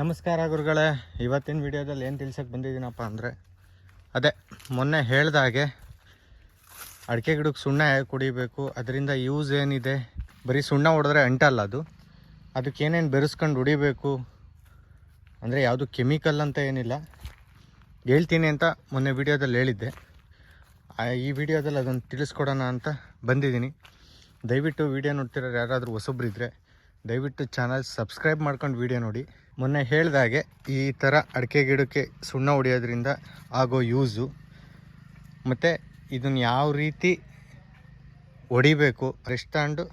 ನಮಸ್ಕಾರ ಗುರುಗಳೇ. ಇವತ್ತಿನ ವಿಡಿಯೋದಲ್ಲಿ ಏನು ತಿಳ್ಸೋಕ್ಕೆ ಬಂದಿದ್ದೀನಪ್ಪ ಅಂದರೆ, ಅದೇ ಮೊನ್ನೆ ಹೇಳ್ದಾಗೆ ಅಡಿಕೆ ಗಿಡಕ್ಕೆ ಸುಣ್ಣ ಹೇಗೆ ಕುಡಿಬೇಕು, ಅದರಿಂದ ಯೂಸ್ ಏನಿದೆ, ಬರೀ ಸುಣ್ಣ ಹೊಡೆದ್ರೆ ಅಂಟಲ್ಲ ಅದು ಅದಕ್ಕೆ ಏನೇನು ಬೆರೆಸ್ಕೊಂಡು ಹೊಡಿಬೇಕು ಅಂದರೆ ಯಾವುದು ಕೆಮಿಕಲ್ ಅಂತ ಏನಿಲ್ಲ, ಹೇಳ್ತೀನಿ ಅಂತ ಮೊನ್ನೆ ವಿಡಿಯೋದಲ್ಲಿ ಹೇಳಿದ್ದೆ. ಈ ವಿಡಿಯೋದಲ್ಲಿ ಅದನ್ನು ತಿಳಿಸ್ಕೊಡೋಣ ಅಂತ ಬಂದಿದ್ದೀನಿ. ದಯವಿಟ್ಟು ವಿಡಿಯೋ ನೋಡ್ತಿರೋರು ಯಾರಾದರೂ ಹೊಸಬ್ರಿದ್ರೆ ದಯವಿಟ್ಟು ಚಾನಲ್ ಸಬ್ಸ್ಕ್ರೈಬ್ ಮಾಡ್ಕೊಂಡು ವಿಡಿಯೋ ನೋಡಿ. ಮೊನ್ನೆ ಹೇಳಿದಾಗೆ ಈ ಥರ ಅಡಿಕೆ ಗಿಡಕ್ಕೆ ಸುಣ್ಣ ಹೊಡೆಯೋದ್ರಿಂದ ಆಗೋ ಯೂಸು ಮತ್ತು ಇದನ್ನು ಯಾವ ರೀತಿ ಹೊಡಿಬೇಕು ರೆಸ್ಟ್ ತಗೊಂಡು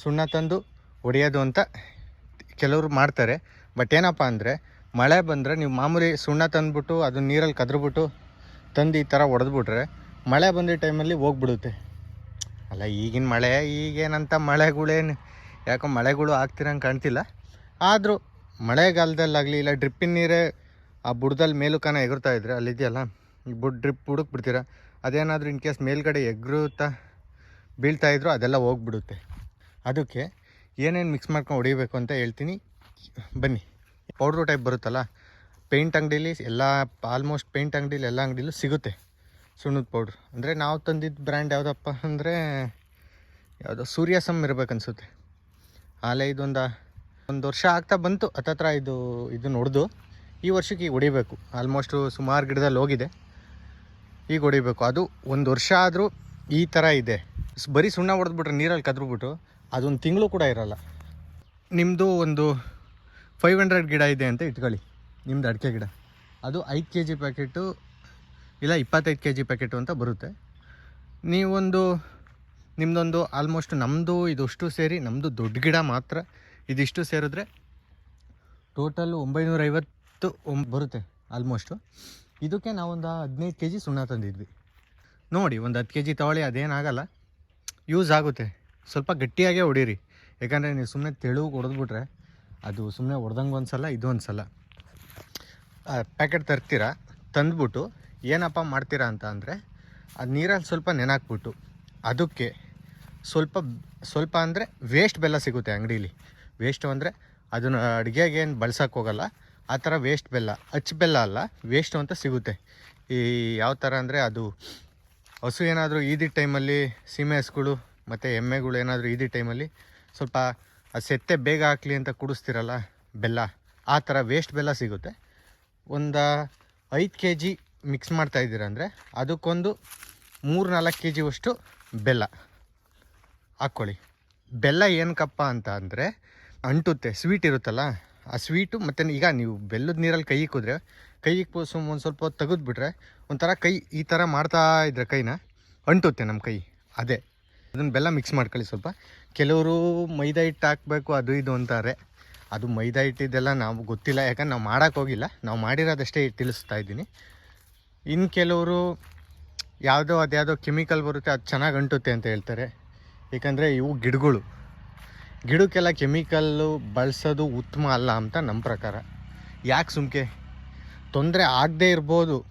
ಸುಣ್ಣ ತಂದು ಹೊಡೆಯೋದು ಅಂತ ಕೆಲವರು ಮಾಡ್ತಾರೆ. ಬಟ್ ಏನಪ್ಪ ಅಂದರೆ, ಮಳೆ ಬಂದರೆ ನೀವು ಮಾಮೂಲಿ ಸುಣ್ಣ ತಂದುಬಿಟ್ಟು ಅದನ್ನ ನೀರಲ್ಲಿ ಕದ್ರಿಬಿಟ್ಟು ತಂದು ಈ ಥರ ಹೊಡೆದ್ಬಿಟ್ರೆ ಮಳೆ ಬಂದಿದ್ದ ಟೈಮಲ್ಲಿ ಹೋಗ್ಬಿಡುತ್ತೆ. ಅಲ್ಲ ಈಗಿನ ಮಳೆ, ಈಗೇನಂತ ಮಳೆಗಳೇನು ಯಾಕೋ ಮಳೆಗಳು ಆಗ್ತಿರಂಗೆ ಕಾಣ್ತಿಲ್ಲ. ಆದರೂ ಮಳೆಗಾಲದಲ್ಲಾಗಲಿ ಇಲ್ಲ ಡ್ರಿಪ್ಪಿನ ನೀರೇ ಆ ಬುಡದಲ್ಲಿ ಮೇಲುಕನ ಎಗರ್ತಾ ಇದ್ರೆ ಅಲ್ಲಿದೆಯಲ್ಲ ಬುಡ್ ಡ್ರಿಪ್ ಹುಡುಕ್ ಬಿಡ್ತೀರಾ ಅದೇನಾದರೂ ಇನ್ ಕೇಸ್ ಮೇಲ್ಗಡೆ ಎಗ್ರುತ್ತಾ ಬೀಳ್ತಾ ಇದ್ರು ಅದೆಲ್ಲ ಹೋಗ್ಬಿಡುತ್ತೆ. ಅದಕ್ಕೆ ಏನೇನು ಮಿಕ್ಸ್ ಮಾಡ್ಕೊಂಡು ಹೊಡಿಬೇಕು ಅಂತ ಹೇಳ್ತೀನಿ. ಬನ್ನಿ ಪೌಡ್ರು ಟೈಪ್ ಬರುತ್ತಲ್ಲ ಪೇಂಟ್ ಅಂಗಡೀಲಿ ಎಲ್ಲ ಆಲ್ಮೋಸ್ಟ್ ಪೇಂಟ್ ಅಂಗಡೀಲಿ ಎಲ್ಲ ಅಂಗಡೀಲೂ ಸಿಗುತ್ತೆ ಸುಣ್ಣದ ಪೌಡ್ರ್ ಅಂದರೆ ನಾವು ತಂದಿದ್ದ ಬ್ರ್ಯಾಂಡ್ ಯಾವುದಪ್ಪ ಅಂದರೆ, ಯಾವುದೋ ಸೂರ್ಯಸಮ್ ಇರ್ಬೇಕು ಅನ್ಸುತ್ತೆ ಆಲೆ ಇದೊಂದು ಒಂದು ವರ್ಷ ಆಗ್ತಾ ಬಂತು. ಹತ್ತತ್ರ ಇದು ಇದು ಹೊಡೆದು ಈ ವರ್ಷಕ್ಕೆ ಈಗ ಹೊಡಿಬೇಕು. ಆಲ್ಮೋಸ್ಟು ಸುಮಾರು ಗಿಡದಲ್ಲಿ ಹೋಗಿದೆ. ಈಗ ಹೊಡಿಬೇಕು. ಅದು ಒಂದು ವರ್ಷ ಆದರೂ ಈ ಥರ ಇದೆ. ಬರೀ ಸುಣ್ಣ ಹೊಡೆದ್ಬಿಟ್ರೆ ನೀರಲ್ಲಿ ಕದ್ರುಬಿಟ್ಟು ಅದೊಂದು ತಿಂಗಳು ಕೂಡ ಇರೋಲ್ಲ. ನಿಮ್ಮದು ಒಂದು ಫೈವ್ ಹಂಡ್ರೆಡ್ ಗಿಡ ಇದೆ ಅಂತ ಇಟ್ಕೊಳ್ಳಿ. ನಿಮ್ಮದು ಅಡಿಕೆ ಗಿಡ. ಅದು ಐದು ಕೆ ಜಿ ಪ್ಯಾಕೆಟು ಇಲ್ಲ ಇಪ್ಪತ್ತೈದು ಕೆ ಜಿ ಪ್ಯಾಕೆಟು ಅಂತ ಬರುತ್ತೆ. ನೀವೊಂದು ನಿಮ್ಮದೊಂದು ಆಲ್ಮೋಸ್ಟ್ ನಮ್ಮದು ಇದಷ್ಟು ಸೇರಿ ನಮ್ಮದು ದೊಡ್ಡ ಗಿಡ ಮಾತ್ರ ಇದಿಷ್ಟು ಸೇರಿದ್ರೆ ಟೋಟಲ್ ಒಂಬೈನೂರ ಐವತ್ತು ಒಂಬ್, ಬರುತ್ತೆ ಆಲ್ಮೋಸ್ಟು ಇದಕ್ಕೆ ನಾವೊಂದು ಹದಿನೈದು ಕೆ ಜಿ ಸುಣ್ಣ ತಂದಿದ್ವಿ. ನೋಡಿ, ಒಂದು ಹತ್ತು ಕೆ ಜಿ ತೊಗೊಳ್ಳಿ ಅದೇನಾಗಲ್ಲ ಯೂಸ್ ಆಗುತ್ತೆ. ಸ್ವಲ್ಪ ಗಟ್ಟಿಯಾಗೇ ಹೊಡೀರಿ. ಯಾಕಂದರೆ ನೀವು ಸುಮ್ಮನೆ ತೆಳು ಹೊಡೆದ್ಬಿಟ್ರೆ ಅದು ಸುಮ್ಮನೆ ಹೊಡೆದಂಗೆ ಒಂದು ಸಲ ಇದು ಒಂದು ಸಲ ಪ್ಯಾಕೆಟ್ ತರ್ತೀರಾ? ತಂದ್ಬಿಟ್ಟು ಏನಪ್ಪ ಮಾಡ್ತೀರಾ ಅಂತ ಅಂದರೆ, ಅದು ನೀರಲ್ಲಿ ಸ್ವಲ್ಪ ನೆನಾಕ್ಬಿಟ್ಟು, ಅದಕ್ಕೆ ಸ್ವಲ್ಪ ಸ್ವಲ್ಪ ಅಂದರೆ ವೇಸ್ಟ್ ಬೆಲ್ಲ ಸಿಗುತ್ತೆ ಅಂಗಡೀಲಿ. ವೇಸ್ಟು ಅಂದರೆ ಅದನ್ನು ಅಡುಗೆಗೇನು ಬಳಸೋಕೆ ಹೋಗಲ್ಲ. ಆ ಥರ ವೇಸ್ಟ್ ಬೆಲ್ಲ ಅಚ್ಚು ಬೆಲ್ಲ ಅಲ್ಲ ವೇಸ್ಟು ಅಂತ ಸಿಗುತ್ತೆ. ಈ ಯಾವ ಥರ ಅಂದರೆ ಅದು ಹಸು ಏನಾದರೂ ಈದಿ ಟೈಮಲ್ಲಿ ಸೀಮೆ ಹಸುಗಳು ಮತ್ತು ಎಮ್ಮೆಗಳು ಏನಾದರೂ ಈದಿ ಟೈಮಲ್ಲಿ ಸ್ವಲ್ಪ ಆ ಸೆತ್ತೆ ಬೇಗ ಹಾಕ್ಲಿ ಅಂತ ಕುಡಿಸ್ತಿರಲ್ಲ ಬೆಲ್ಲ, ಆ ಥರ ವೇಸ್ಟ್ ಬೆಲ್ಲ ಸಿಗುತ್ತೆ. ಒಂದು ಐದು ಕೆ ಜಿ ಮಿಕ್ಸ್ ಮಾಡ್ತಾ ಇದ್ದೀರ ಅಂದರೆ ಅದಕ್ಕೊಂದು ಮೂರು ನಾಲ್ಕು ಕೆ ಜಿವಷ್ಟು ಬೆಲ್ಲ. ಹಾಕ್ಕೊಳ್ಳಿ. ಬೆಲ್ಲ ಏನಕ್ಕಪ್ಪ ಅಂತ ಅಂದರೆ ಅಂಟುತ್ತೆ ಸ್ವೀಟ್ ಇರುತ್ತಲ್ಲ, ಆ ಸ್ವೀಟು ಮತ್ತು ಈಗ ನೀವು ಬೆಲ್ಲದ ನೀರಲ್ಲಿ ಕೈ ಇಕ್ಕಿದ್ರೆ, ಕೈ ಸುಮ್ ಒಂದು ಸ್ವಲ್ಪ ಹೊತ್ತು ತೆಗೆದ್ಬಿಟ್ರೆ ಒಂಥರ ಕೈ ಈ ಥರ ಮಾಡ್ತಾ ಇದ್ರೆ ಕೈನ ಅಂಟುತ್ತೆ ನಮ್ಮ ಕೈ, ಅದೇ. ಅದನ್ನು ಬೆಲ್ಲ ಮಿಕ್ಸ್ ಮಾಡ್ಕೊಳ್ಳಿ ಸ್ವಲ್ಪ. ಕೆಲವರು ಮೈದಾ ಹಿಟ್ಟು ಹಾಕಬೇಕು, ಅದು ಇದು ಅಂತಾರೆ. ಅದು ಮೈದಾ ಹಿಟ್ಟಿದ್ದೆಲ್ಲ ನಾವು ಗೊತ್ತಿಲ್ಲ, ಯಾಕಂದ್ರೆ ನಾವು ಮಾಡೋಕೆ ಹೋಗಿಲ್ಲ. ನಾವು ಮಾಡಿರೋದಷ್ಟೇ ತಿಳಿಸ್ತಾ ಇದ್ದೀನಿ. ಇನ್ನು ಕೆಲವರು ಯಾವುದೋ ಅದ್ಯಾವುದೋ ಕೆಮಿಕಲ್ ಬರುತ್ತೆ, ಅದು ಚೆನ್ನಾಗಿ ಅಂಟುತ್ತೆ ಅಂತ ಹೇಳ್ತಾರೆ. ಏಕೆಂದರೆ ಇವು ಗಿಡಗಳು. ಗಿಡಕ್ಕೆಲ್ಲ ಕೆಮಿಕಲ್ಲು ಬಳಸೋದು ಉತ್ತಮ ಅಲ್ಲ ಅಂತ ನಮ್ಮ ಪ್ರಕಾರ. ಯಾಕೆ ಸುಮ್ಕೆ? ತೊಂದರೆ ಆಗದೇ ಇರ್ಬೋದು.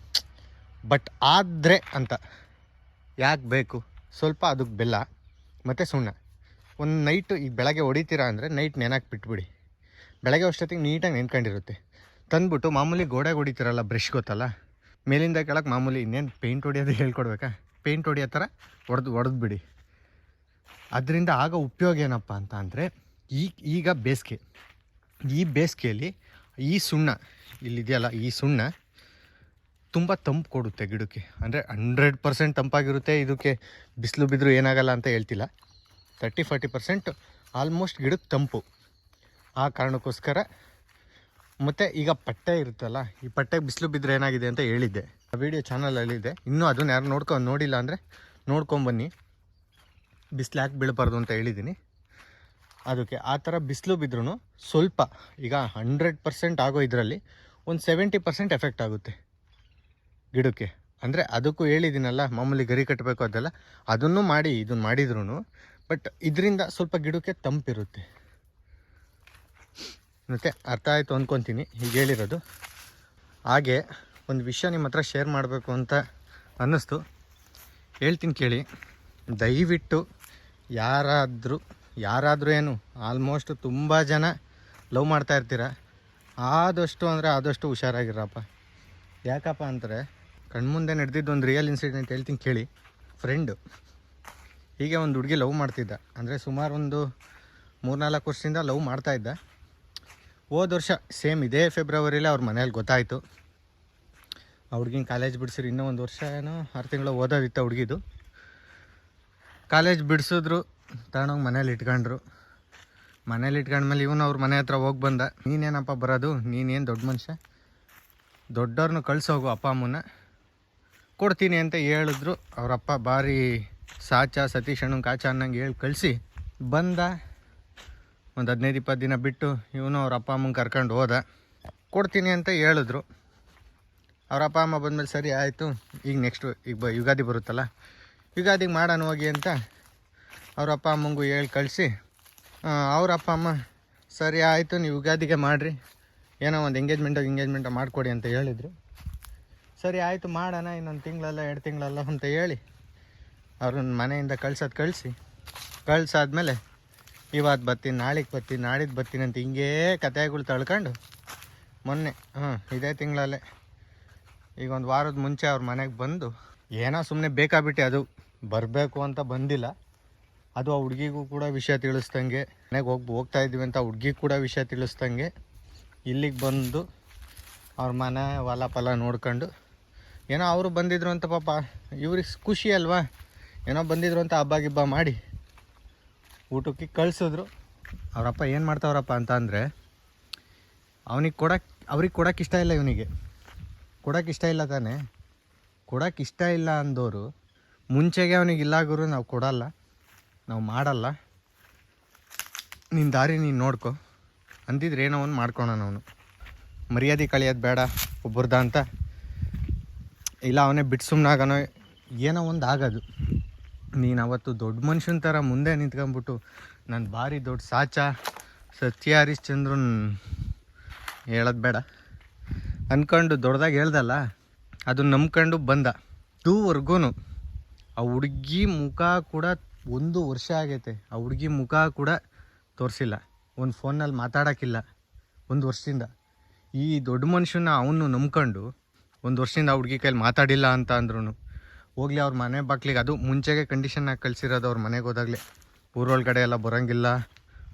ಬಟ್ ಆದರೆ ಅಂತ. ಯಾಕೆ ಬೇಕು? ಸ್ವಲ್ಪ ಅದಕ್ಕೆ ಬೆಲ್ಲ. ಮತ್ತು ಸುಣ್ಣ. ಒಂದು ನೈಟು ಈಗ ಬೆಳಗ್ಗೆ ಹೊಡಿತೀರಾ ಅಂದರೆ ನೈಟ್ ನೆನಕ್ಕೆ ಬಿಟ್ಬಿಡಿ. ಬೆಳಗ್ಗೆ ಅಷ್ಟೊತ್ತಿಗೆ ನೀಟಾಗಿ ನೆನ್ಕೊಂಡಿರುತ್ತೆ. ತಂದ್ಬಿಟ್ಟು ಮಾಮೂಲಿ ಗೋಡೆಗೆ ಹೊಡಿತೀರಲ್ಲ ಬ್ರಷ್ ಗೊತ್ತಲ್ಲ? ಮೇಲಿಂದ ಕೆಳಕ್ಕೆ ಮಾಮೂಲಿ ಇನ್ನೇನು ಪೇಂಟ್ ಹೊಡಿಯೋದು ಹೇಳ್ಕೊಡ್ಬೇಕಾ? ಪೇಂಟ್ ಹೊಡಿಯೋ ಥರ ಹೊಡೆದು ಹೊಡೆದ್ಬಿಡಿ. ಅದರಿಂದ ಆಗ ಉಪಯೋಗ ಏನಪ್ಪ ಅಂತ ಅಂದರೆ ಈ, ಈಗ ಬೇಸಿಗೆ. ಈ ಬೇಸಿಗೆಯಲ್ಲಿ ಈ ಸುಣ್ಣ ಇಲ್ಲಿದೆಯಲ್ಲ, ಈ ಸುಣ್ಣ ತುಂಬ ತಂಪು ಕೊಡುತ್ತೆ ಗಿಡಕ್ಕೆ. ಅಂದರೆ ಹಂಡ್ರೆಡ್ ಪರ್ಸೆಂಟ್ ತಂಪಾಗಿರುತ್ತೆ, ಇದಕ್ಕೆ ಬಿಸಿಲು ಬಿದ್ದರೂ ಏನಾಗಲ್ಲ ಅಂತ ಹೇಳ್ತಿಲ್ಲ. ತರ್ಟಿ ಫಾರ್ಟಿ ಪರ್ಸೆಂಟ್ ಆಲ್ಮೋಸ್ಟ್ ಗಿಡಕ್ಕೆ ತಂಪು. ಆ ಕಾರಣಕ್ಕೋಸ್ಕರ ಮತ್ತು ಈಗ ಪಟ್ಟೆ ಇರುತ್ತಲ್ಲ, ಈ ಪಟ್ಟೆಗೆ ಬಿಸಿಲು ಬಿದ್ದರೆ ಏನಾಗಿದೆ ಅಂತ ಹೇಳಿದ್ದೆ. ಆ ವಿಡಿಯೋ ಚಾನಲಲ್ಲಿದೆ ಇನ್ನೂ ಅದನ್ನು ಯಾರು ನೋಡ್ಕೊಂಡು ನೋಡಿಲ್ಲ ಅಂದರೆ ನೋಡ್ಕೊಂಬನ್ನಿ ಬಿಸಿಲು ಯಾಕೆ ಬೀಳಬಾರ್ದು ಅಂತ ಹೇಳಿದ್ದೀನಿ. ಅದಕ್ಕೆ ಆ ಥರ ಬಿಸಿಲು ಬಿದ್ರೂ ಸ್ವಲ್ಪ, ಈಗ ಹಂಡ್ರೆಡ್ ಪರ್ಸೆಂಟ್ ಆಗೋ ಇದರಲ್ಲಿ ಒಂದು ಸೆವೆಂಟಿ ಪರ್ಸೆಂಟ್ ಎಫೆಕ್ಟ್ ಆಗುತ್ತೆ ಗಿಡಕ್ಕೆ. ಅಂದರೆ ಅದಕ್ಕೂ ಹೇಳಿದ್ದೀನಲ್ಲ, ಮಾಮೂಲಿ ಗರಿ ಕಟ್ಟಬೇಕು ಅದೆಲ್ಲ, ಅದನ್ನು ಮಾಡಿ, ಇದನ್ನು ಮಾಡಿದ್ರು ಬಟ್ ಇದರಿಂದ ಸ್ವಲ್ಪ ಗಿಡಕ್ಕೆ ತಂಪಿರುತ್ತೆ. ಮತ್ತು ಅರ್ಥ ಆಯಿತು ಅಂದ್ಕೊತೀನಿ ಹೀಗೆ ಹೇಳಿರೋದು. ಹಾಗೆ ಒಂದು ವಿಷಯ ನಿಮ್ಮ ಹತ್ರ ಶೇರ್ ಮಾಡಬೇಕು ಅಂತ ಅನ್ನಿಸ್ತು. ಹೇಳ್ತೀನಿ ಕೇಳಿ, ದಯವಿಟ್ಟು ಯಾರಾದರೂ ಯಾರಾದರೂ ಏನು ಆಲ್ಮೋಸ್ಟ್ ತುಂಬ ಜನ ಲವ್ ಮಾಡ್ತಾ ಇರ್ತೀರ? ಆದಷ್ಟು ಅಂದರೆ ಆದಷ್ಟು ಹುಷಾರಾಗಿರಪ್ಪ. ಯಾಕಪ್ಪ ಅಂದರೆ, ಕಣ್ಮುಂದೆ ನಡೆದಿದ್ದು ಒಂದು ರಿಯಲ್ ಇನ್ಸಿಡೆಂಟ್ ಹೇಳ್ತೀನಿ ಕೇಳಿ. ಫ್ರೆಂಡು ಹೀಗೆ ಒಂದು ಹುಡುಗಿ ಲವ್ ಮಾಡ್ತಿದ್ದ. ಅಂದರೆ ಸುಮಾರು ಒಂದು ಮೂರ್ನಾಲ್ಕು ವರ್ಷದಿಂದ ಲವ್ ಮಾಡ್ತಾಯಿದ್ದ ಹೋದ ವರ್ಷ ಸೇಮ್ ಇದೇ ಫೆಬ್ರವರಿಲಿ ಅವ್ರ ಮನೇಲಿ ಗೊತ್ತಾಯಿತು. ಆ ಹುಡುಗಿನ ಕಾಲೇಜ್ ಬಿಡಿಸಿರು. ಇನ್ನೂ ಒಂದು ವರ್ಷ ಏನೋ ಆರು ತಿಂಗಳು ಓದೋದಿತ್ತು ಹುಡುಗಿದು. ಕಾಲೇಜ್ ಬಿಡಿಸಿದ್ರು, ತಗೊಂಡೋಗಿ ಮನೇಲಿ ಇಟ್ಕೊಂಡ್ರು. ಮನೇಲಿ ಇಟ್ಕೊಂಡ್ಮೇಲೆ ಇವನು ಅವ್ರ ಮನೆ ಹತ್ರ ಹೋಗಿ ಬಂದ, ನೀನೇನಪ್ಪ ಬರೋದು? ನೀನೇನು ದೊಡ್ಡ ಮನುಷ್ಯ? ದೊಡ್ಡವ್ರನ್ನ ಕಳ್ಸೋಗು ಅಪ್ಪ ಅಮ್ಮನ ಕೊಡ್ತೀನಿ ಅಂತ ಹೇಳಿದ್ರು. ಅವರಪ್ಪ ಭಾರಿ ಸಾಚ, ಸತೀಶ್ ಅಣ್ಣ ಕಾಚ ಅನ್ನಂಗೆ ಹೇಳಿ ಕಳಿಸಿ ಬಂದ. ಒಂದು ಹದಿನೈದು ಇಪ್ಪತ್ತು ದಿನ ಬಿಟ್ಟು ಇವನು ಅವ್ರ ಅಪ್ಪ ಅಮ್ಮನ ಕರ್ಕೊಂಡು ಹೋದ. ಕೊಡ್ತೀನಿ ಅಂತ ಹೇಳಿದ್ರು. ಅವ್ರ ಅಪ್ಪ ಅಮ್ಮ ಬಂದಮೇಲೆ ಸರಿ ಆಯಿತು, ಈಗ ನೆಕ್ಸ್ಟು ಈಗ ಯುಗಾದಿ ಬರುತ್ತಲ್ಲ ಯುಗಾದಿಗೆ ಮಾಡೋಣ ಹೋಗಿ ಅಂತ ಅವ್ರ ಅಪ್ಪ ಅಮ್ಮಂಗೂ ಹೇಳಿ ಕಳಿಸಿ. ಅವ್ರ ಅಪ್ಪ ಅಮ್ಮ, ಸರಿ ಆಯಿತು, ನೀವು ಯುಗಾದಿಗೆ ಮಾಡಿರಿ. ಏನೋ ಒಂದು ಎಂಗೇಜ್ಮೆಂಟ್ ಎಂಗೇಜ್ಮೆಂಟ್ ಮಾಡಿಕೊಡಿ ಅಂತ ಹೇಳಿದರು. ಸರಿ ಆಯಿತು, ಮಾಡೋಣ, ಇನ್ನೊಂದು ತಿಂಗಳಲ್ಲ, ಎರಡು ತಿಂಗಳಲ್ಲ ಅಂತ ಹೇಳಿ ಅವ್ರನ್ನ ಮನೆಯಿಂದ ಕಳ್ಸೋದು ಕಳಿಸಿ. ಕಳ್ಸಾದ್ಮೇಲೆ ಇವತ್ತು ಬರ್ತೀನಿ, ನಾಳೆಗೆ ಬರ್ತೀನಿ ನಾಳಿದ್ದು ಬರ್ತೀನಿ ಅಂತ ಹಿಂಗೇ ಕತೆಗಳು ತಳ್ಕೊಂಡು ಮೊನ್ನೆ ಹಾಂ ಇದೇ ತಿಂಗಳಲ್ಲೇ ಈಗ ಒಂದು ವಾರದ ಮುಂಚೆ ಅವ್ರ ಮನೆಗೆ ಬಂದು ಏನೋ ಸುಮ್ಮನೆ ಬೇಕಾಬಿಟ್ಟೆ ಅದು. ಬರಬೇಕು ಅಂತ ಬಂದಿಲ್ಲ. ಅದು ಆ ಹುಡುಗಿಗೂ ಕೂಡ ವಿಷಯ ತಿಳಿಸ್ದಂಗೆ, ಮನೆಗೆ ಹೋಗಿ, ಹೋಗ್ತಾ ಇದ್ವಿ ಅಂತ ಹುಡುಗಿಗೆ ಕೂಡ ವಿಷಯ ತಿಳಿಸ್ದಂಗೆ ಇಲ್ಲಿಗೆ ಬಂದು ಅವ್ರ ಮನೆ ಹೊಲ ಫಲ ನೋಡ್ಕೊಂಡು, ಏನೋ ಅವರು ಬಂದಿದ್ರು ಅಂತ ಪಾಪ, ಇವ್ರಿಗೆ ಖುಷಿ ಅಲ್ವಾ? ಏನೋ ಬಂದಿದ್ರು ಅಂತ ಹಬ್ಬ ಗಿಬ್ಬ ಮಾಡಿ ಊಟಕ್ಕೆ ಕಳಿಸಿದ್ರು. ಅವರಪ್ಪ ಏನು ಮಾಡ್ತಾವ್ರಪ್ಪ ಅಂತ ಅಂದರೆ, ಅವನಿಗೆ ಕೊಡಕ್ಕೆ ಅವ್ರಿಗೆ ಕೊಡೋಕೆ ಇಷ್ಟ ಇಲ್ಲ ಇವನಿಗೆ. ಕೊಡೋಕೆ ಇಷ್ಟ ಇಲ್ಲ ತಾನೇ? ಕೊಡೋಕೆ ಇಷ್ಟ ಇಲ್ಲ ಅಂದವರು ಮುಂಚೆಗೆ ಅವನಿಗೆ ಇಲ್ಲ ಗುರು, ನಾವು ಕೊಡಲ್ಲ. ನಾವು ಮಾಡಲ್ಲ. ನಿನ್ನ ದಾರಿ ನೀನು ನೋಡ್ಕೊ. ಅಂದಿದ್ರೆ ಏನೋ ಒಂದು ಮಾಡ್ಕೊಳೋಣ ಅವನು. ಮರ್ಯಾದೆ ಕಳಿಯೋದು ಬೇಡ ಒಬ್ಬರ್ದ ಅಂತ. ಇಲ್ಲ, ಅವನೇ ಬಿಟ್ಟು ಸುಮ್ಮನಾಗನೋ ಏನೋ ಒಂದು ಆಗೋದು. ನೀನು ಅವತ್ತು ದೊಡ್ಡ ಮನುಷ್ಯನ ಥರ ಮುಂದೆ ನಿಂತ್ಕೊಂಡ್ಬಿಟ್ಟು ನಾನು ಭಾರಿ ದೊಡ್ಡ ಸಾಚ, ಸತ್ಯ ಹರಿಶ್ಚಂದ್ರನ್ ಹೇಳೋದು ಬೇಡ. ಅಂದ್ಕೊಂಡು ದೊಡ್ಡದಾಗಿ ಹೇಳ್ದಲ್ಲ ಅದನ್ನ ನಂಬ್ಕೊಂಡು ಬಂದ. ಇದುವರೆಗೂ ಆ ಹುಡುಗಿ ಮುಖ ಕೂಡ ಒಂದು ವರ್ಷ ಆಗೈತೆ. ಆ ಹುಡುಗಿ ಮುಖ ಕೂಡ ತೋರಿಸಿಲ್ಲ. ಒಂದು ಫೋನಲ್ಲಿ ಮಾತಾಡೋಕ್ಕಿಲ್ಲ. ಒಂದು ವರ್ಷದಿಂದ. ಈ ದೊಡ್ಡ ಮನುಷ್ಯನ ಅವನು ನಂಬ್ಕೊಂಡು ಒಂದು ವರ್ಷದಿಂದ ಆ ಹುಡುಗಿ ಕೈಲಿ ಮಾತಾಡಿಲ್ಲ ಅಂತ ಅಂದ್ರೂ ಹೋಗ್ಲಿ ಅವ್ರ ಮನೆ ಬಾಕ್ಲಿಗೆ ಅದು ಮುಂಚೆಗೆ ಕಂಡೀಷನ್ನಾಗಿ ಕಳಿಸಿರೋದು ಅವ್ರ ಮನೆಗೆ ಹೋದಾಗಲೇ. ಊರೊಳಗಡೆ ಎಲ್ಲ ಬರೋಂಗಿಲ್ಲ.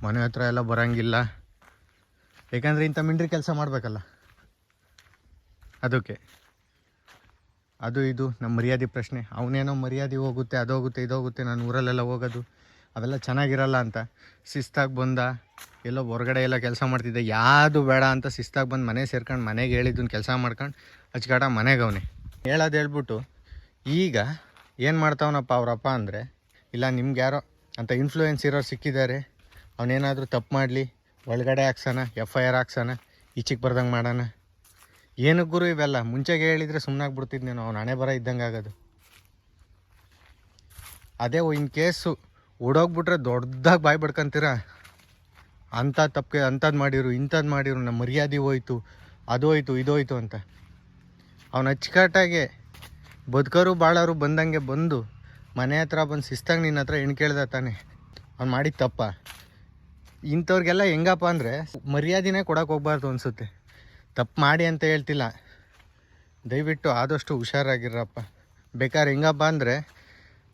ಮನೆ ಹತ್ರ ಎಲ್ಲ ಬರೋಂಗಿಲ್ಲ. ಯಾಕಂದರೆ ಇಂಥ ಮಿಂಡ್ರಿ ಕೆಲಸ ಮಾಡಬೇಕಲ್ಲ? ಅದಕ್ಕೆ. ಅದು ಇದು ನಮ್ಮ ಮರ್ಯಾದೆ ಪ್ರಶ್ನೆ. ಅವನೇನೋ ಮರ್ಯಾದೆ ಹೋಗುತ್ತೆ, ಅದು ಹೋಗುತ್ತೆ, ಇದು ಹೋಗುತ್ತೆ, ನಾನು ಊರಲ್ಲೆಲ್ಲ ಹೋಗೋದು, ಅವೆಲ್ಲ ಚೆನ್ನಾಗಿರಲ್ಲ ಅಂತ. ಶಿಸ್ತಾಗಿ ಬಂದ, ಎಲ್ಲೋ ಹೊರಗಡೆ ಎಲ್ಲ ಕೆಲಸ ಮಾಡ್ತಿದ್ದೆ. ಯಾವುದು ಬೇಡ ಅಂತ ಶಿಸ್ತಾಗಿ ಬಂದು ಮನೆ ಸೇರ್ಕೊಂಡು, ಮನೆಗೆ ಹೇಳಿದ್ದನ್ನು ಕೆಲಸ ಮಾಡ್ಕೊಂಡು ಅಚ್ಕಾಟ ಮನೆಗೆ ಅವನೇ. ಹೇಳೋದು ಹೇಳ್ಬಿಟ್ಟು, ಈಗ ಏನು ಮಾಡ್ತಾವನಪ್ಪ ಅವರಪ್ಪ ಅಂದರೆ, ಇಲ್ಲ ನಿಮ್ಗೆ ಯಾರೋ ಅಂತ ಇನ್ಫ್ಲೂಯೆನ್ಸ್ ಇರೋರು ಸಿಕ್ಕಿದ್ದಾರೆ, ಅವನೇನಾದರೂ ತಪ್ಪು ಮಾಡಲಿ, ಒಳಗಡೆ ಹಾಕ್ಸೋಣ ಎಫ್ ಐ ಆರ್ ಹಾಕ್ಸೋಣ ಈಚೆಗೆ ಬರ್ದಂಗೆ ಮಾಡೋಣ ಏನಕ್ಕೆ ಗುರು ಇವೆಲ್ಲ? ಮುಂಚೆಗೆ ಹೇಳಿದರೆ ಸುಮ್ಮನಾಗಿ ಬಿಡ್ತಿದ್ನೇನು ಅವನು ಹಣೆ ಬರ ಇದ್ದಂಗೆ ಆಗೋದು. ಅದೇ ಇನ್ ಕೇಸು ಓಡೋಗ್ಬಿಟ್ರೆ ದೊಡ್ಡದಾಗಿ ಬಾಯಿ ಬಡ್ಕೊಂತೀರ? ಅಂಥ ತಪ್ಪಿಗೆ ಅಂಥದ್ದು ಮಾಡಿರು ಇಂಥದ್ದು ಮಾಡಿರು, ನಮ್ಮ ಮರ್ಯಾದೆ ಹೋಯ್ತು, ಅದು ಹೋಯ್ತು, ಇದು ಹೋಯ್ತು ಅಂತ. ಅವನು ಅಚ್ಚುಕಟ್ಟಾಗೆ ಬದುಕೋರು ಬಾಳೋರು ಬಂದಂಗೆ ಬಂದು ಮನೆ ಹತ್ರ ಬಂದು ಶಿಸ್ತಾಗಿ ನಿನ್ನ ಹತ್ರ ಹೆಣ್ಣು ಕೇಳ್ದ ತಾನೆ. ಅವ್ನು ಮಾಡಿದ ತಪ್ಪ. ಇಂಥವ್ರಿಗೆಲ್ಲ ಹೆಂಗಪ್ಪ ಅಂದರೆ ಮರ್ಯಾದೆನೇ ಕೊಡೋಕೆ ಹೋಗ್ಬಾರ್ದು ಅನಿಸುತ್ತೆ. ತಪ್ಪು ಮಾಡಿ ಅಂತ ಹೇಳ್ತಿಲ್ಲ. ದಯವಿಟ್ಟು ಆದಷ್ಟು ಹುಷಾರಾಗಿರಪ್ಪ ಬೇಕಾದ್ರೆ ಹೆಂಗಪ್ಪ ಅಂದರೆ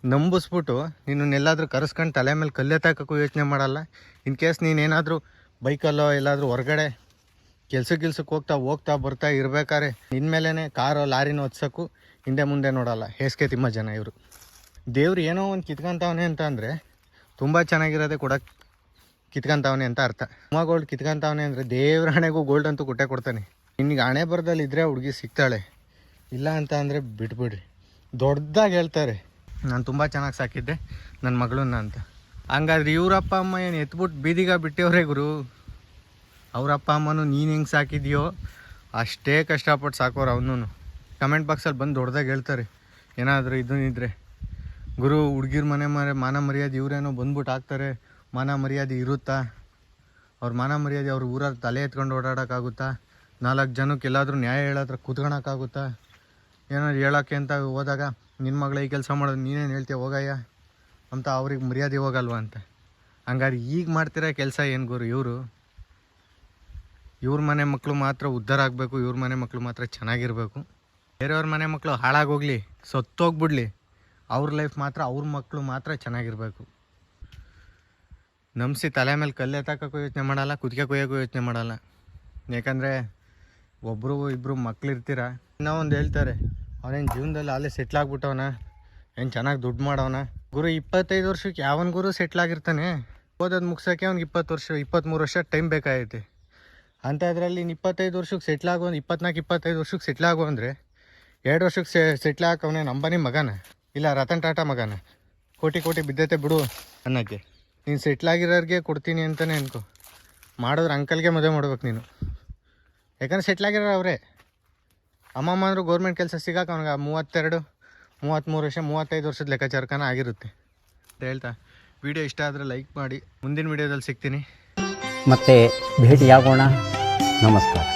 ನಂಬಿಸ್ಬಿಟ್ಟು ನಿನ್ನನ್ನೆಲ್ಲಾದರೂ ಕರೆಸ್ಕೊಂಡು ತಲೆ ಮೇಲೆ ಕಲ್ಲೆತ್ತಾಕಕ್ಕೂ ಯೋಚನೆ ಮಾಡಲ್ಲ. ಇನ್ ಕೇಸ್ ನೀನೇನಾದರೂ ಬೈಕಲ್ಲೋ ಎಲ್ಲಾದರೂ ಹೊರಗಡೆ ಕೆಲಸ ಕೆಲ್ಸಕ್ಕೆ ಹೋಗ್ತಾ ಹೋಗ್ತಾ ಬರ್ತಾ ಇರಬೇಕಾದ್ರೆ ನಿನ್ನ ಮೇಲೇ ಕಾರೋ ಲಾರಿನೋ ಹೊತ್ಸೋಕ್ಕೂ ಹಿಂದೆ ಮುಂದೆ ನೋಡಲ್ಲ. ಹೇಸ್ಕೆ ತಿಮ್ಮ ಜನ ಇವರು. ದೇವ್ರು ಏನೋ ಒಂದು ಕಿತ್ಕೊಂತವನೇ ಅಂತ ಅಂದರೆ ತುಂಬ ಚೆನ್ನಾಗಿರೋದೇ ಕೊಡಕ್ಕೆ ಕಿತ್ಕೊಂತವನೆ ಅಂತ ಅರ್ಥ. ಅಮ್ಮ ಗೋಲ್ಡ್ ಕಿತ್ಕೊಂತವನೆ ಅಂದರೆ ದೇವ್ರ ಹಣೆಗೂ ಗೋಲ್ಡ್ ಅಂತೂ ಕೊಟ್ಟೆ ಕೊಡ್ತಾನೆ. ನಿನ್ಗೆ ಹಣೆ ಬರದಲ್ಲಿ ಇದ್ದರೆ ಹುಡುಗಿ ಸಿಗ್ತಾಳೆ. ಇಲ್ಲ ಅಂತ ಅಂದರೆ ಬಿಟ್ಬಿಡ್ರಿ. ದೊಡ್ಡದಾಗಿ ಹೇಳ್ತಾರೆ. ನಾನು ತುಂಬ ಚೆನ್ನಾಗಿ ಸಾಕಿದ್ದೆ. ನನ್ನ ಮಗಳನ್ನ ಅಂತ. ಹಂಗಾದ್ರೆ ಇವರಪ್ಪ ಅಮ್ಮ ಏನು ಎತ್ಬಿಟ್ಟು ಬೀದಿಗ ಬಿಟ್ಟವ್ರೆ ಗುರು? ಅವ್ರಪ್ಪ ಅಮ್ಮನೂ ನೀನು ಹೆಂಗೆ ಸಾಕಿದ್ಯೋ ಅಷ್ಟೇ ಕಷ್ಟಪಟ್ಟು ಸಾಕೋರು ಅವನು ಕಮೆಂಟ್ ಬಾಕ್ಸಲ್ಲಿ ಬಂದು ದೊಡ್ಡದಾಗಿ ಹೇಳ್ತಾರೆ. ಏನಾದರೂ ಇದನ್ನಿದ್ರೆ ಗುರು, ಹುಡುಗಿರ ಮನೆ ಮರೆ ಮಾನ ಮರ್ಯಾದೆ ಇವರೇನೋ ಬಂದ್ಬಿಟ್ಟು ಹಾಕ್ತಾರೆ. ಮಾನ ಮರ್ಯಾದೆ ಇರುತ್ತಾ? ಅವ್ರ ಮಾನ ಮರ್ಯಾದೆ ಅವ್ರ ಊರಲ್ಲಿ ತಲೆ ಎತ್ಕೊಂಡು ಓಡಾಡೋಕ್ಕಾಗುತ್ತಾ? ನಾಲ್ಕು ಜನಕ್ಕೆ ಎಲ್ಲಾದರೂ ನ್ಯಾಯ ಹೇಳೋತ್ರ ಕೂತ್ಕೊಳಕ್ಕಾಗುತ್ತಾ? ಏನಾದ್ರು ಹೇಳೋಕ್ಕೆ ಅಂತ ಹೋದಾಗ ನಿನ್ನ ಮಗಳ ಈ ಕೆಲಸ ಮಾಡೋದು ನೀನೇನು ಹೇಳ್ತೀಯ, ಹೋಗಯ್ಯ. ಅಂತ ಅವ್ರಿಗೆ ಮರ್ಯಾದೆ ಹೋಗಲ್ವ ಅಂತ. ಹಂಗಾರೆ ಈಗ ಮಾಡ್ತಿರೋ ಕೆಲಸ ಏನು ಗುರು ಇವರು? ಇವ್ರ ಮನೆ ಮಕ್ಕಳು ಮಾತ್ರ ಉದ್ಧಾರ ಆಗಬೇಕು, ಇವ್ರ ಮನೆ ಮಕ್ಕಳು ಮಾತ್ರ ಚೆನ್ನಾಗಿರಬೇಕು. ಬೇರೆಯವ್ರ ಮನೆ ಮಕ್ಕಳು ಹಾಳಾಗೋಗ್ಲಿ, ಸತ್ತೋಗ್ಬಿಡ್ಲಿ. ಅವ್ರ ಲೈಫ್ ಮಾತ್ರ ಅವ್ರ ಮಕ್ಕಳು ಮಾತ್ರ ಚೆನ್ನಾಗಿರಬೇಕು. ನಂಬಿಸಿ ತಲೆ ಮೇಲೆ ಕಲ್ಲು ಎತ್ತಾಕಕ್ಕೂ ಯೋಚನೆ ಮಾಡಲ್ಲ ಕುದಿಕೆ ಕೊಯ್ಯೋಕ್ಕೂ ಯೋಚನೆ ಮಾಡಲ್ಲ. ಯಾಕಂದರೆ ಒಬ್ಬರು ಇಬ್ಬರು ಮಕ್ಳು ಇರ್ತೀರ ಇನ್ನೂ ಒಂದು ಹೇಳ್ತಾರೆ ಅವನೇನು ಜೀವನದಲ್ಲಿ ಅಲ್ಲೇ ಸೆಟ್ಲ್ ಆಗ್ಬಿಟ್ಟವನ? ಏನು ಚೆನ್ನಾಗಿ ದುಡ್ಡು ಮಾಡವನ? ಗುರು ಇಪ್ಪತ್ತೈದು ವರ್ಷಕ್ಕೆ ಯಾವನ ಗುರು ಸೆಟ್ಲ್ ಆಗಿರ್ತಾನೆ? ಓದೋದು ಮುಗ್ಸೋಕ್ಕೆ ಅವ್ನಿಗೆ ಇಪ್ಪತ್ತು ವರ್ಷ ಇಪ್ಪತ್ತ್ಮೂರು ವರ್ಷ ಟೈಮ್ ಬೇಕಾಗೈತೆ. ಅಂತ ನೀನು ಇಪ್ಪತ್ತೈದು ವರ್ಷಕ್ಕೆ ಸೆಟ್ಲ್ ಆಗೋ ಇಪ್ಪತ್ನಾಲ್ಕು, ಇಪ್ಪತ್ತೈದು ವರ್ಷಕ್ಕೆ ಸೆಟ್ಲ್ ಆಗೋ ಅಂದರೆ ಎರಡು ವರ್ಷಕ್ಕೆ ಸೆಟ್ಲ್ ಹಾಕವನೇ ನಂಬನಿ ಮಗನ? ಇಲ್ಲ ರತನ್ ಟಾಟಾ ಮಗನ? ಕೋಟಿ ಕೋಟಿ ಬಿದ್ದೈತೆ ಬಿಡು ಅನ್ನೋಕ್ಕೆ. ನೀನು ಸೆಟ್ಲ್ ಆಗಿರೋರಿಗೆ ಕೊಡ್ತೀನಿ ಅಂತಲೇ ಅನ್ಕೋ. ಮಾಡಿದ್ರೆ ಅಂಕಲ್ಗೆ ಮದುವೆ ಮಾಡ್ಬೇಕು ನೀನು. ಯಾಕಂದ್ರೆ ಸೆಟ್ಲ್ ಆಗಿರೋ ಅವರೇ. ಅಮ್ಮಮ್ಮ ಅಂದರೂ ಗೌರ್ಮೆಂಟ್ ಕೆಲಸ ಸಿಗಕ್ಕೆ ಅವ್ನಿಗೆ ಮೂವತ್ತೆರಡು ಮೂವತ್ತ್ಮೂರು ವರ್ಷ, ಮೂವತ್ತೈದು ವರ್ಷದ ಲೆಕ್ಕಾಚಾರಕನ ಆಗಿರುತ್ತೆ. ಅಂತ ಹೇಳ್ತಾ. ವಿಡಿಯೋ ಇಷ್ಟ ಆದರೆ ಲೈಕ್ ಮಾಡಿ. ಮುಂದಿನ ವಿಡಿಯೋದಲ್ಲಿ ಸಿಗ್ತೀನಿ. ಮತ್ತೆ ಭೇಟಿಯಾಗೋಣ. ನಮಸ್ಕಾರ.